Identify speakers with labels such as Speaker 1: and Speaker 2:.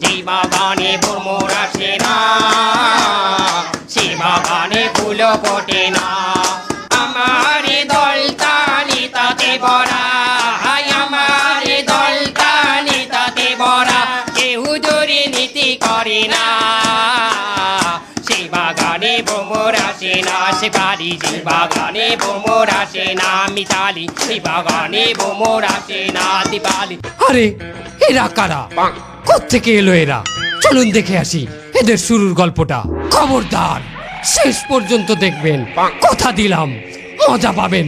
Speaker 1: যে বাগানে ভ্রমর আসে না। সে বাগানে ফুল ফোটে না। আমার দল তালি তাতে হাই আমার দল তালি তাতে ভরা। কেউ জোরে নীতি করে না। বাগানে ভ্রমর আসে না সে বাড়ি যে বাগানে ভ্রমর আসে না মিতালি সে বাগানে ভ্রমর আসে না দিপালি।
Speaker 2: আরে এরা কারা? কোত্থেকে এলো এরা চলুন দেখে আসি এদের শুরুর গল্পটা খবরদার শেষ পর্যন্ত দেখবেন কথা দিলাম মজা পাবেন